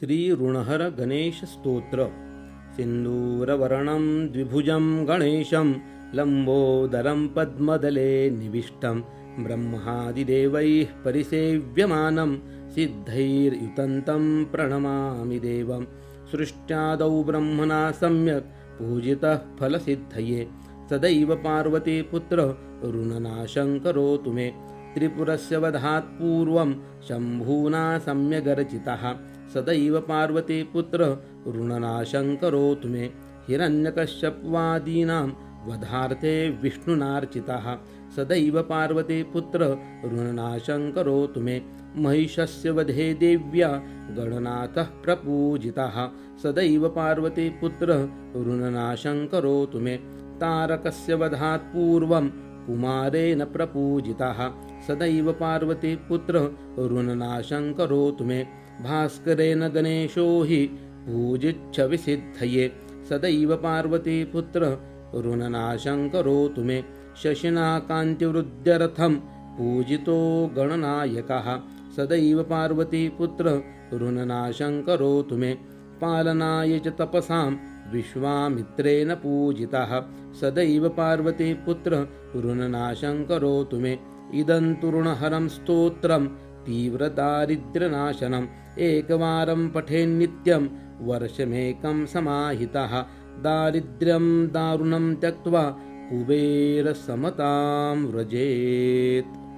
श्रीऋणहर गणेशस्तोत्र सिन्दूरवर्णं द्विभुजं गणेशं, लम्बोदरं पद्मदले निविष्टं। ब्रह्मादिदेवैः परिसेव्यमानं, सिद्धैर्युतन्तं प्रणमामि देवं। सृष्ट्यादौ ब्रह्मणा सम्यक्, पूजितः फलसिद्धये। सदैव पार्वतीपुत्र ऋणनाशं करोतु मे। त्रिपुरस्य वधात् पूर्वं शम्भूना सम्यगर्चितः सदैव पार्वतीपुत्र ऋणनाशं करोतु मे हिरण्यकश्यपवादीनां वधार्थे विष्णुनार्चितः। सदैव पार्वतीपुत्र ऋणनाशं करोतु मे महिषस्य वधे देव्या, गणनाथः प्रपूजितः। सदैव पार्वतीपुत्र ऋणनाशं करोतु मे तारकस्य वधात् पूर्वं कुमारेण प्रपूजितः। सदैव पार्वतीपुत्र ऋणनाशं करोतु मे। भास्करेण गणेशो हि पूजिच्छविसिद्धये सदैव पार्वतीपुत्र ऋणनाशं करोतु मे। शशिना कान्तिवृद्ध्यर्थं पूजितो गणनायकः। सदैव पार्वतीपुत्र ऋणनाशं करोतु मे। पालनाय च तपसां विश्वामित्रेण पूजितः। सदैव पार्वतीपुत्र ऋणनाशं करोतु मे। इदं तु ऋणहरं स्तोत्रं तीव्रदारिद्र्यनाशनम् एकवारं पठेन्नित्यं वर्षमेकं समाहितः। दारिद्र्यं दारुणं त्यक्त्वा कुबेरसमतां व्रजेत्।